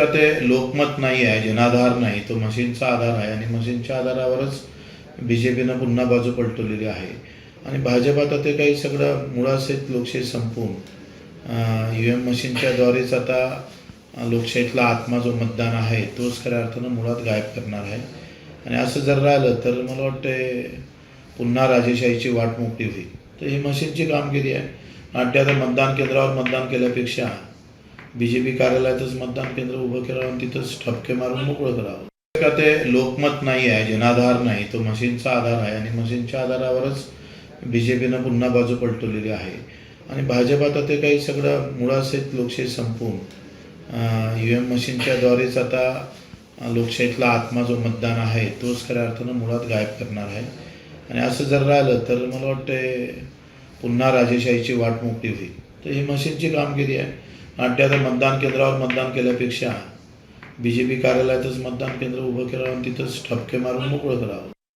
का ते लोकमत नाही आहे जनाधार नाही तो मशीनचा आधार आहे आणि मशीनच्या आधारावरच बी जे पीनं पुन्हा बाजू पलटवलेली आहे. आणि भाजप आता ते काही सगळं मुळासहित लोकशाही संपवून यू एम मशीनच्याद्वारेच आता लोकशाहीतला आत्मा जो मतदान आहे तोच खऱ्या अर्थानं मुळात गायब करणार आहे. आणि असं जर राहिलं तर मला वाटते पुन्हा राजेशाहीची वाट मोकळी होईल. तर ही मशीनची कामगिरी आहे. नाट्य आता मतदान केंद्रावर मतदान केल्यापेक्षा बी जे पी कार्यालयातच मतदान केंद्र उभं करावं आणि तिथंच ठपके मारून मोकळं करावं का ते लोकमत नाही आहे जनाधार नाही तो मशीनचा आधार आहे आणि मशीनच्या आधारावरच बी जे पीनं पुन्हा बाजू पलटवलेली आहे. आणि भाजप आता ते काही सगळं मुळासहित लोकशाही संपवून यू एम मशीनच्याद्वारेच आता लोकशाहीतला आत्मा जो मतदान आहे तोच खऱ्या अर्थानं मुळात गायब करणार आहे. आणि असं जर राहिलं तर मला वाटते पुन्हा राजेशाहीची वाट मोकळी होईल. तर ही मशीनची कामगिरी आहे. नाट्य मतदान केंद्रावर मतदान केल्यापेक्षा बी जे पी कार्यालयातच मतदान केंद्र उभं करावं आणि तिथंच ठपके मारून मोकळं करावं.